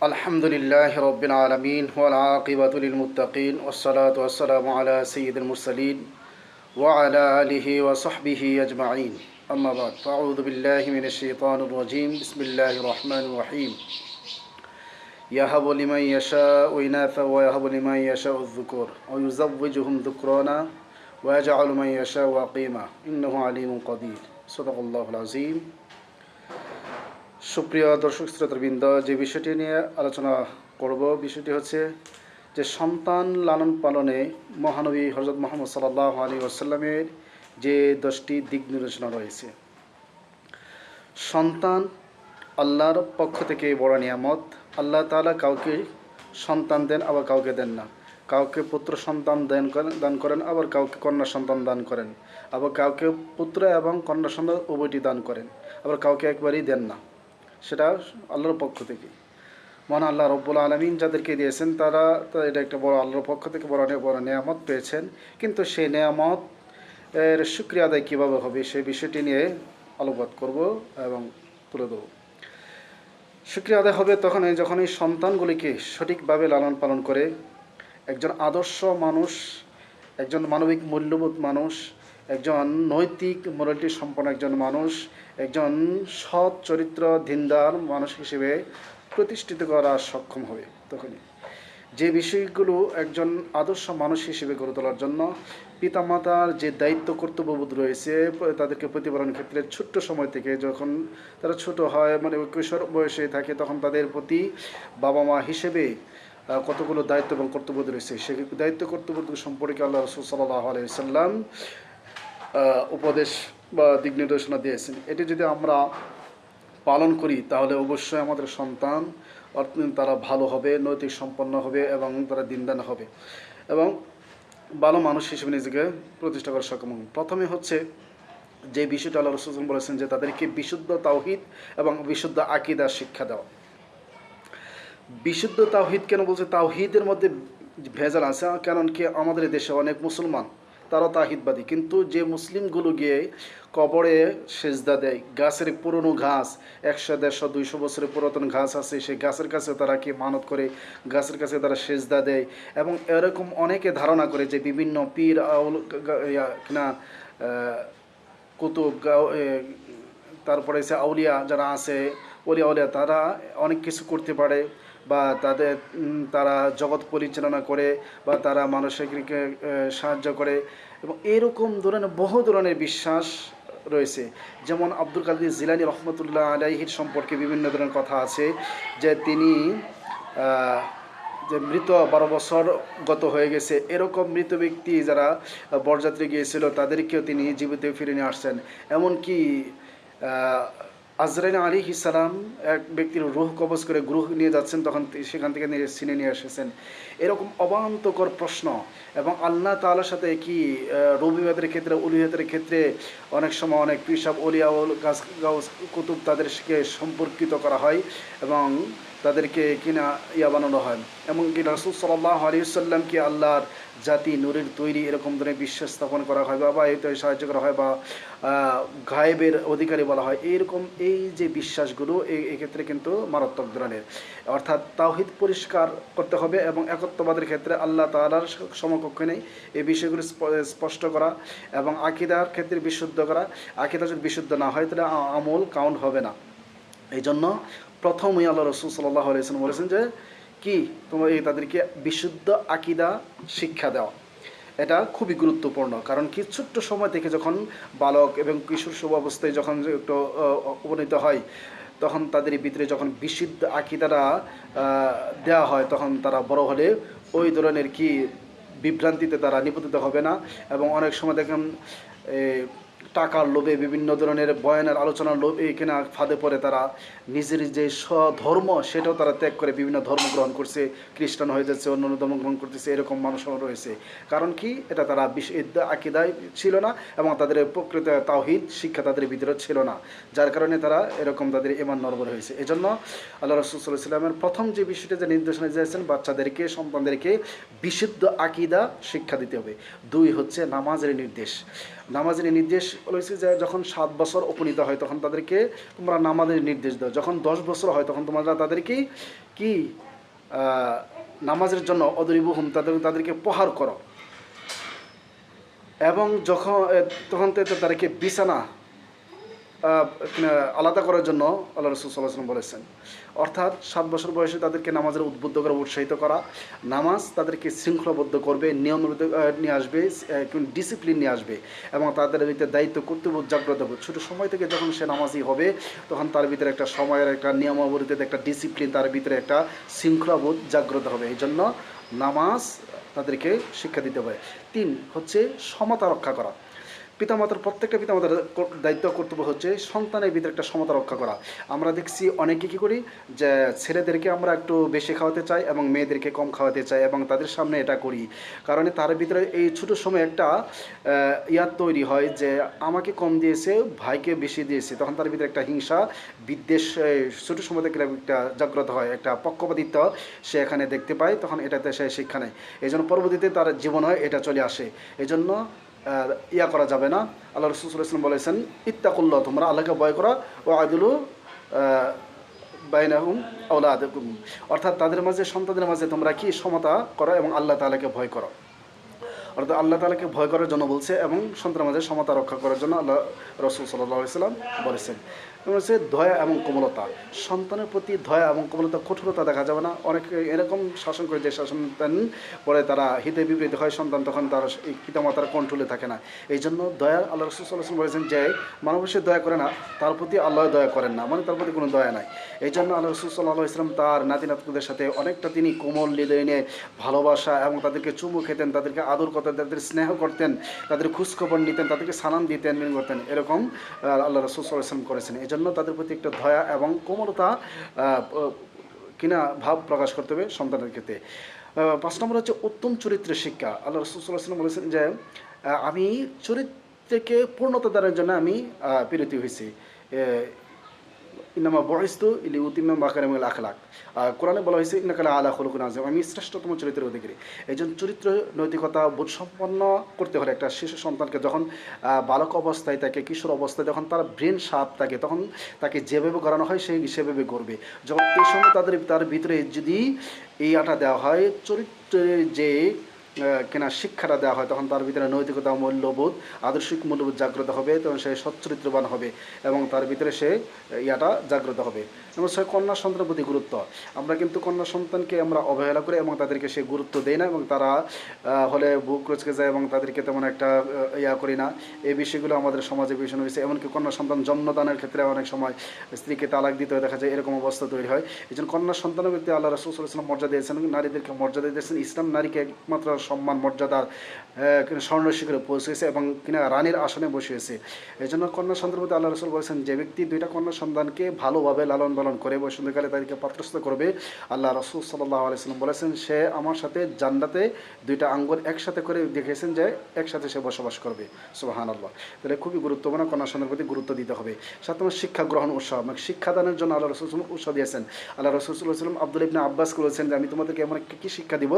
الحمد لله رب العالمين والعاقبة للمتقين والصلاة والسلام على سيد المرسلين وعلى آله وصحبه أجمعين. أما بعد فأعوذ بالله من الشيطان الرجيم. بسم الله الرحمن الرحيم. يهب لمن يشاء إناثا ويهب لمن يشاء الذكور ويزوجهم ذكرانا ويجعل من يشاء عقيما. إنه عليم قدير. صدق الله العظيم. সুপ্রিয় দর্শক শ্রোতৃবৃন্দ, যে বিষয়টি নিয়ে আলোচনা করব বিষয়টি হচ্ছে যে সন্তান লালন পালনে মহানবী হজরত মোহাম্মদ সাল্লাহ আলী আসাল্লামের যে দশটি দিক নির্দেশনা রয়েছে। সন্তান আল্লাহর পক্ষ থেকে বড় নিয়ামত। আল্লাহ তাআলা কাউকে সন্তান দেন, আবার কাউকে দেন না। কাউকে পুত্র সন্তান দেন দান করেন, আবার কাউকে কন্যা সন্তান দান করেন। আবার কাউকে পুত্র এবং কন্যা সন্তান উভয়টি দান করেন, আবার কাউকে একবারই দেন না। সেটা আল্লাহর পক্ষ থেকে। মহান আল্লাহ রব্বুল আলমিন যাদেরকে দিয়েছেন, তারা এটা একটা বড় আল্লাহর পক্ষ থেকে বড় অনেক বড় নিয়ামত পেয়েছেন। কিন্তু সেই নিয়ামত এর সুক্রিয়া আদায় কীভাবে হবে সেই বিষয়টি নিয়ে আলোকপাত করব এবং তুলে দেবো সুক্রিয়া আদায় হবে তখন যখন এই সন্তানগুলিকে সঠিকভাবে লালন পালন করে। একজন আদর্শ মানুষ, একজন মানবিক মূল্যবোধ মানুষ একজন নৈতিক মোরালিটি সম্পন্ন একজন মানুষ, একজন সৎ চরিত্র দিনদার মানুষ হিসেবে প্রতিষ্ঠিত করা সক্ষম হবে। তখনই যে বিষয়গুলো একজন আদর্শ মানুষ হিসেবে গড়ে তোলার জন্য পিতামাতার যে দায়িত্ব, কর্তব্যবোধ রয়েছে, তাদেরকে প্রতিপালনের ক্ষেত্রে ছোট্ট সময় থেকে যখন তারা ছোট হয় মানে কৈশোর বয়সে থাকে, তখন তাদের প্রতি বাবা মা হিসেবে কতগুলো দায়িত্ব এবং কর্তব্য রয়েছে, সে দায়িত্ব কর্তব্য সম্পর্কে আল্লাহ রসুল সাল্লাহ আলাইসাল্লাম উপদেশ বা দিক নির্দেশনা দিয়েছেন। এটি যদি আমরা পালন করি, তাহলে অবশ্যই আমাদের সন্তান তারা ভালো হবে, নৈতিক সম্পন্ন হবে এবং তারা দিনদান হবে এবং ভালো মানুষ হিসেবে নিজেকে প্রতিষ্ঠা করা সক্ষম হবে। প্রথমে হচ্ছে যে বিষয়টা আল্লাহ রসুল বলেছেন যে তাদেরকে বিশুদ্ধ তাওহিদ এবং বিশুদ্ধ আকিদা শিক্ষা দেওয়া। বিশুদ্ধ তাওহিদ কেন বলছে? তাওহিদের মধ্যে ভেজাল আছে, কারণ কি আমাদের দেশে অনেক মুসলমান তারাও তাহিদবাদী। কিন্তু যে মুসলিমগুলো গিয়ে কবরে সেজদা দেয়, গাছের পুরনো ঘাস, একশো, দেড়শো, দুইশো বছরের পুরাতন ঘাস আছে, সেই গাছের কাছে তারা কি মানত করে? গাছের কাছে তারা সেজদা দেয়। এবং এরকম অনেকে ধারণা করে যে বিভিন্ন পীর, আউল কিনা কুতুব তারপরে সে আউলিয়া যারা আছে ওলিয়া আউলিয়া, তারা অনেক কিছু করতে পারে। বা তাদের তারা জগৎ পরিচালনা করে বা তারা মানুষকে সাহায্য করে এবং এরকম ধরনের বহু ধরনের বিশ্বাস রয়েছে। যেমন আব্দুল কাদের জিলানি রহমতুল্লাহ আলাইহির সম্পর্কে বিভিন্ন ধরনের কথা আছে যে তিনি যে মৃত বারো বছর গত হয়ে গেছে। এরকম মৃত ব্যক্তি যারা বরযাত্রী গিয়েছিল, তাদেরকেও তিনি জীবিত ফিরে নিয়ে আসছেন। এমনকি আজরাইন আলী ইসালাম এক ব্যক্তির রুহ কবজ করে গ্রুহ নিয়ে যাচ্ছেন, তখন সেখান থেকে নিয়ে ছিনে নিয়ে এসেছেন। এরকম অবান্তকর প্রশ্ন এবং আল্লাহ তাআলার সাথে কি রবিবাদের ক্ষেত্রে উলিয়াতের ক্ষেত্রে অনেক সময় অনেক পিসাব অলিয়া গাছ গাছ কুতুব তাদেরকে সম্পর্কিত করা হয় এবং তাদেরকে কিনা ইয়া বানানো হয়। এমনকি রাসুল সাল্লাহ আলিয়াল্লামকে আল্লাহর জাতি নূরের তৈরি এরকম ধরনের বিশ্বাস স্থাপন করা হয় বা এতে সাহায্য করা হয় বা গায়েবের অধিকারী বলা হয়। এইরকম এই যে বিশ্বাসগুলো এই এক্ষেত্রে কিন্তু মারাত্মক ধরনের। অর্থাৎ তাওহিদ পরিষ্কার করতে হবে এবং একত্ববাদের ক্ষেত্রে আল্লাহ তালার সমকক্ষ নেই। এই বিষয়গুলো স্পষ্ট করা এবং আকিদার ক্ষেত্রে বিশুদ্ধ করা। আকিদা যদি বিশুদ্ধ না হয়, তাহলে আমল কাউন্ট হবে না। এই জন্য প্রথমই আল্লাহ রসুল সাল্লাহ আলাইসলাম বলেছেন যে কি তোমার তাদেরকে বিশুদ্ধ আকিদা শিক্ষা দেওয়া? এটা খুবই গুরুত্বপূর্ণ। কারণ কি ছোট্ট সময় থেকে যখন বালক এবং কিশোর শুভ অবস্থায় যখন একটু উপনীত হয়, তখন তাদের ভিতরে যখন বিশুদ্ধ আকিদারা দেওয়া হয়, তখন তারা বড় হলে ওই ধরনের কি বিভ্রান্তিতে তারা নিপতিত হবে না। এবং অনেক সময় দেখেন টাকার লোভে বিভিন্ন ধরনের বয়ানের আলোচনার লোভে কিনা ফাঁদে পড়ে তারা নিজের যে স্বধর্ম, সেটাও তারা ত্যাগ করে বিভিন্ন ধর্ম গ্রহণ করছে, খ্রিস্টান হয়ে যাচ্ছে, অন্য ধর্ম গ্রহণ করতেছে, এরকম মানুষও রয়েছে। কারণ কি? এটা তারা আকিদায় ছিল না এবং তাদের প্রকৃত তাওহিদ, শিক্ষা তাদের ভিতরে ছিল না। যার কারণে তারা এরকম তাদের এমান নরবর হয়েছে। এজন্য আল্লাহ রসুল্লাহ ইসলামের প্রথম যে বিষয়টা যে নির্দেশনা দিয়েছেন, বাচ্চাদেরকে, সন্তানদেরকে বিশুদ্ধ আকিদা শিক্ষা দিতে হবে। দুই হচ্ছে নামাজের নির্দেশ। নামাজের নির্দেশ বলেছি যে যখন সাত বছর উপনীত হয়, তখন তাদেরকে তোমরা নামাজের নির্দেশ দাও। যখন দশ বছর হয়, তখন তোমরা তাদেরকে কি নামাজের জন্য অদরিবহুম, তাদের, তাদেরকে প্রহার করো। এবং যখন তখন তাদেরকে বিছানা আলাদা করার জন্য আল্লাহ রসুল সাল্লাহাম বলেছেন। অর্থাৎ সাত বছর বয়সে তাদেরকে নামাজের উদ্বুদ্ধ করা উৎসাহিত করা। নামাজ তাদেরকে শৃঙ্খলাবদ্ধ করবে নিয়ম নিয়ে আসবে ডিসিপ্লিন নিয়ে আসবে এবং তাদের ভিতরে দায়িত্ব, কর্তব্য, জাগ্রত হবে। ছোটো সময় থেকে যখন সে নামাজি হবে, তখন তার ভিতরে একটা সময়ের একটা নিয়মাবলীতে একটা ডিসিপ্লিন তার ভিতরে একটা শৃঙ্খলাবোধ জাগ্রত হবে। এই জন্য নামাজ তাদেরকে শিক্ষা দিতে হবে। তিন হচ্ছে সমতা রক্ষা করা। পিতামাতার, প্রত্যেকটা পিতামাতার দায়িত্ব কর্তব্য হচ্ছে সন্তানের ভিতরে একটা সমতা রক্ষা করা। আমরা দেখছি অনেকে কী করি যে ছেলেদেরকে আমরা একটু বেশি খাওয়াতে চাই এবং মেয়েদেরকে কম খাওয়াতে চাই এবং তাদের সামনে এটা করি। কারণ তার ভিতরে এই ছোটো সময় একটা ইয়াদ তৈরি হয় যে আমাকে কম দিয়েছে, ভাইকে বেশি দিয়েছে। তখন তার ভিতরে একটা হিংসা, বিদ্বেষ ছোটো সময় থেকে একটা জাগ্রত হয়, একটা পক্ষপাতিত্ব সে এখানে দেখতে পায়। তখন এটাতে সে শিক্ষা নেয়। এই জন্য পরবর্তীতে তার জীবন হয়, এটা চলে আসে। এই জন্য ইয়া করা যাবে না। আল্লাহ রসুল ইসলাম বলেছেন, ইত্তাকুল্লাহ, তোমরা আল্লাহকে ভয় করা ও আদিলু বাইনাহুম আউলাদুকুম অর্থাৎ তাদের মাঝে, সন্তানদের মাঝে তোমরা কি সমতা করো এবং আল্লাহ তালাকে ভয় করো? অর্থাৎ আল্লাহ তালাকে ভয় করার জন্য বলছে এবং সন্তানের মাঝে সমতা রক্ষা করার জন্য আল্লাহ রসুল সাল্লাহ সাল্লাম বলেছেন। হচ্ছে দয়া এবং কোমলতা। সন্তানের প্রতি দয়া এবং কোমলতা কঠোরতা দেখা যাবে না। অনেক এরকম শাসন করে যে শাসন দেন, পরে তারা হিতে বিপরীত হয়, সন্তান তখন তার পিতামাতার কন্ট্রোলে থাকে না। এই জন্য দয়া আল্লাহ রসুল সাল্লাহ বলেছেন যে মানুষের দয়া করে না, তার প্রতি আল্লাহ দয়া করেন না। মানে তার প্রতি কোনো দয়া নাই। এই জন্য আল্লাহ রসুল সাল্লাহ ইসলাম তার নাতি নাতকুদের সাথে অনেকটা তিনি কোমল হৃদয় নিয়ে ভালোবাসা এবং তাদেরকে চুমু খেতেন, তাদেরকে আদর করতেন তাদের স্নেহ করতেন, তাদের খোঁজখবর নিতেন, তাদেরকে সালাম দিতেন, মিন করতেন। এরকম আল্লাহ রসুল সাল্লাহ ইসলাম করেছেন। জন্য তাদের প্রতি একটা দয়া এবং কোমলতা কিনা ভাব প্রকাশ করতে হবে সন্তানের ক্ষেত্রে। পাঁচ নম্বর হচ্ছে উত্তম চরিত্রের শিক্ষা। আল্লাহ রসুল সাল্লাহ ইসলাম বলেছেন যে আমি চরিত্রকে পূর্ণতা দেওয়ার জন্য আমি প্রেরিত হয়েছি। ইনামা বয়স্তু ইলি উতিমা মাকারিমুল আখলাক। আর কোরআনে বলা হয়েছে ইনাকালা আলা হলুকুন আজম আমি শ্রেষ্ঠতম চরিত্রের অধিকারী। এই জন্য চরিত্র নৈতিকতা, বোধ সম্পন্ন করতে হলে একটা শিশু সন্তানকে যখন বালক অবস্থায় তাকে, কিশোর অবস্থায় যখন তার ব্রেন সাপ থাকে, তখন তাকে যেভাবে করানো হয়, সেই সেভাবে করবে যখন এই সময় তাদের, তার ভিতরে যদি এই আটা দেওয়া হয় চরিত্রের যে কিনা শিক্ষাটা দেওয়া হয়, তখন তার ভিতরে নৈতিকতা, মূল্যবোধ, আদর্শিক মূল্যবোধ জাগ্রত হবে, তখন সে সচ্চরিত্রবান হবে এবং তার ভিতরে সে ইয়াটা জাগ্রত হবে। এবং সে কন্যা সন্তানের প্রতি গুরুত্ব। আমরা কিন্তু কন্যা সন্তানকে আমরা অবহেলা করি এবং তাদেরকে সে গুরুত্ব দেই না এবং তারা হলে বুক রচকে যায় এবং তাদেরকে তেমন একটা ইয়া করি না। এই বিষয়গুলো আমাদের সমাজে ভীষণ হয়েছে। এমনকি কন্যা সন্তান জন্মদানের ক্ষেত্রে অনেক সময় স্ত্রীকে তালাক দিতে দেখা যায় এরকম অবস্থা তৈরি হয়। এই জন্য কন্যা সন্তানের প্রতি আল্লাহ রসুল মর্যাদা দিয়েছেন, নারীদেরকে মর্যাদা দিয়েছেন। ইসলাম নারীকে একমাত্র সম্মান মর্যাদার স্বর্ণ শিখরে পৌঁছেছে এবং কিনা রানীর আসনে বসিয়েছে। এই জন্য কন্যা সন্তানের প্রতি আল্লাহ রসুল বলেছেন, যে ব্যক্তি দুইটা কন্যা সন্তানকে ভালোভাবে লালন পালন করে, বসন্তকালে তাদেরকে পাত্রস্থ করবে, আল্লাহ রসুল সাল্লাহ আলাইসাল্লাম বলেছেন, সে আমার সাথে জান্নাতে দুইটা আঙ্গুল একসাথে করে দেখেছেন যে একসাথে সে বসবাস করবে। সুবাহান আল্লাহ তাহলে খুবই গুরুত্বপূর্ণ কন্যা সন্তানের প্রতি গুরুত্ব দিতে হবে। সাত নম্বর শিক্ষা গ্রহণ উৎসাহ মানে শিক্ষাদানের জন্য আল্লাহ রসুল উৎসাহ দিয়েছেন। আল্লাহ রসুল সাল্লাম আব্দুল ইবনে আব্বাস করেছেন যে, আমি তোমাদেরকে এমন একটা কি শিক্ষা দিব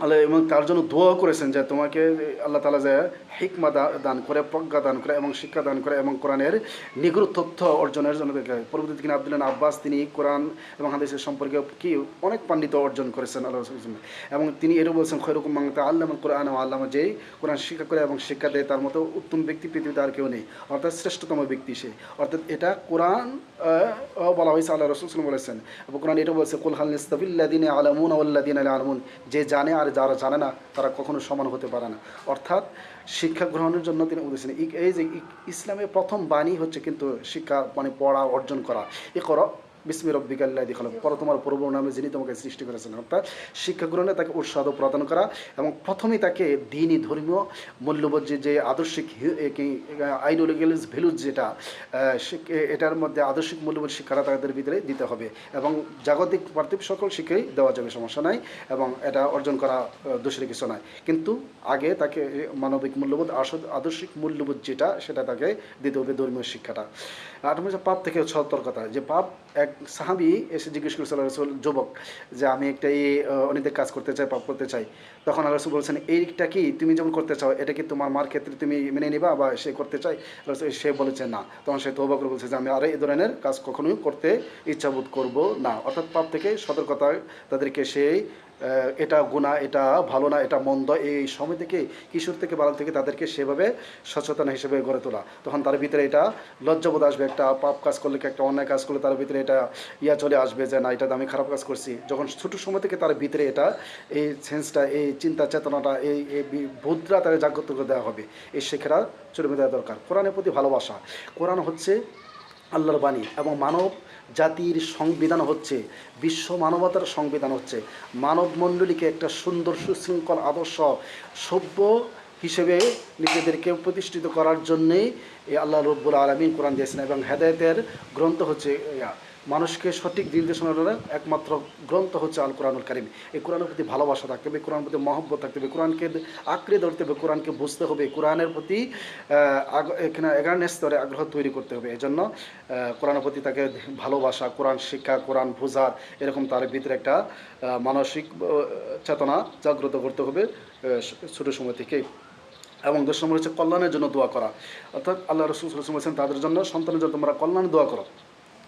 আল্লাহ এবং তার জন্য দোয়া করেছেন যে তোমাকে আল্লাহ তালা যে হিকমা দান করে, প্রজ্ঞা দান করে এবং শিক্ষা দান করে এবং কোরআনের নিগুড় তথ্য অর্জনের জন্য তাকে- পরবর্তী তিনি আব্দুল্লাহ আব্বাস, তিনি কোরআন এবং হাদিসের সম্পর্কে কি অনেক পাণ্ডিত্য অর্জন করেছেন আল্লাহ এবং তিনি এরও বলছেন, খৈরকম মাংতা আল্লাহ কোরআন ও আল্লাহ যেই কোরআন শিক্ষা করে এবং শিক্ষা দেয়, তার মতো উত্তম ব্যক্তি পৃথিবীতে আর কেউ নেই। অর্থাৎ শ্রেষ্ঠতম ব্যক্তি সে। অর্থাৎ এটা কোরআন বলা হয়েছে আল্লাহ রসুল বলেছেন। এবং কোরআন এটা বলছে, কুল হাল নিস্তাবিল্লাদিনে আলামুন আল্লাদিন আল আলমুন যে জানে আর যারা জানে না, তারা কখনো সমান হতে পারে না। অর্থাৎ শিক্ষা গ্রহণের জন্য তিনি উদ্দেশ্য এই যে ইসলামের প্রথম বাণী হচ্ছে কিন্তু শিক্ষা মানে পড়া, অর্জন করা। এ করো বিসমি রব্বিকাল্লাহ দেখাল পর তোমার পূর্ব নামে যিনি তোমাকে সৃষ্টি করেছেন, অর্থাৎ শিক্ষা গ্রহণে তাকে উৎসাহ প্রদান করা এবং প্রথমেই তাকে দিনই ধর্মীয় মূল্যবোধ যে আদর্শিক আইডিওলজিক্যাল ভ্যালুজ যেটা এটার মধ্যে আদর্শিক মূল্যবোধ শিক্ষাটা তাদের ভিতরে দিতে হবে এবং জাগতিক পার্থিব সকল শিক্ষাই দেওয়া যাবে, সমস্যা নাই এবং এটা অর্জন করা দোষের কিছু নয় কিন্তু আগে তাকে মানবিক মূল্যবোধ আদর্শিক মূল্যবোধ যেটা, সেটা তাকে দিতে হবে ধর্মীয় শিক্ষাটা। আট হচ্ছে পাপ থেকে সতর্কতা যে পাপ এক সাহাবি এসে জিজ্ঞেস করেছিল রসুল যুবক, যে আমি একটা এই অনেকদের কাজ করতে চাই, পাপ করতে চাই। তখন আল্লাহ রসুল বলছেন, এইটা কি? তুমি যেমন করতে চাও, এটা কি তোমার মার ক্ষেত্রে তুমি মেনে নিবা বা সে করতে চাই সে বলেছে, না। তখন সে তোবা করে বলছে যে, আমি আর এই ধরনের কাজ কখনোই করতে ইচ্ছাবোধ করব না। অর্থাৎ পাপ থেকে সতর্কতা তাদেরকে সেই এটা গুণা, এটা ভালো না, এটা মন্দ, এই সময় থেকে, কিশোর থেকে বাড়াল থেকে তাদেরকে সেভাবে সচেতন হিসেবে গড়ে তোলা। তখন তার ভিতরে এটা লজ্জাবোধ আসবে, একটা পাপ কাজ করলে একটা অন্যায় কাজ করলে তার ভিতরে এটা ইয়া চলে আসবে যে, না, এটা আমি খারাপ কাজ করছি। যখন ছোটো সময় থেকে তার ভিতরে এটা, এই সেন্সটা এই চিন্তা, চেতনাটা, এই এই বি- বোধটা তাকে জাগ্রত করে দেওয়া হবে। এই শেখেরা চলে দেওয়া দরকার। কোরআনের প্রতি ভালোবাসা। কোরআন হচ্ছে আল্লাহর বাণী এবং মানব জাতির সংবিধান হচ্ছে, বিশ্ব মানবতার সংবিধান হচ্ছে। মানব মণ্ডলীকে একটা সুন্দর সুশৃঙ্খল আদর্শ, সভ্য হিসেবে নিজেদেরকে প্রতিষ্ঠিত করার জন্যেই এই আল্লাহ রব্বুল আলমিন কোরআন দিয়েছেন এবং হেদায়তের গ্রন্থ হচ্ছে মানুষকে সঠিক নির্দেশনা দেওয়ার একমাত্র গ্রন্থ হচ্ছে আল কোরআনুল কারিম। এই কোরআনের প্রতি ভালোবাসা থাকতে হবে কোরআনের প্রতি মহব্বত থাকতে হবে, কোরআনকে আঁকড়ে ধরতে হবে, কোরআনকে বুঝতে হবে, কোরআনের প্রতি এখানে এগারনের স্তরে আগ্রহ তৈরি করতে হবে। এই জন্য কোরআনের প্রতি তাকে ভালোবাসা, কোরআন শিক্ষা, কোরআন বোঝার, এরকম তার ভিতরে একটা মানসিক চেতনা জাগ্রত করতে হবে ছোটো সময় থেকেই। এবং দশ নম্বর হচ্ছে কল্যাণের জন্য দোয়া করা। অর্থাৎ আল্লাহ রসুল বলছেন, তাদের জন্য সন্তানের জন্য তোমরা কল্যাণ দোয়া করো।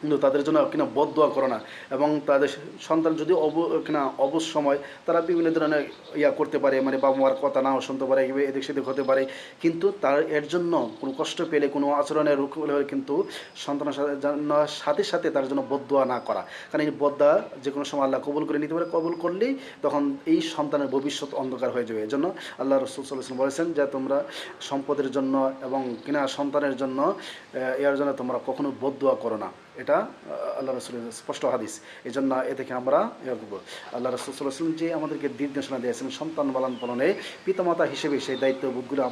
কিন্তু তাদের জন্য কিনা বদ দোয়া করো না। এবং তাদের সন্তান যদি অব, কিনা অবস সময় তারা বিভিন্ন ধরনের ইয়া করতে পারে মানে বাবা মার কথা নাও শুনতে পারে এদিক সেদিক হতে পারে। কিন্তু তার, এর জন্য কোনো কষ্ট পেলে, কোনো আচরণের হলে কিন্তু সন্তানের সাথে জন্য সাথে সাথে তার জন্য বদোয়া না করা। কারণ এই বদা যে কোনো সময় আল্লাহ কবুল করে নিতে পারে। কবুল করলেই তখন এই সন্তানের ভবিষ্যৎ অন্ধকার হয়ে যাবে। এজন্য আল্লাহ রসুল সাল্লাম বলেছেন যে, তোমরা সম্পদের জন্য এবং কিনা সন্তানের জন্য এর জন্য তোমরা কখনো বদোয়া করো না। এটা আল্লাহ রসুলের স্পষ্ট হাদিস। এই জন্য এ থেকে আমরা করব। আল্লাহ রসুল যে আমাদেরকে নির্দেশনা দিয়েছেন সন্তান বালন পালনে পিতামাতা হিসেবে সেই দায়িত্ববোধগুলো আমরা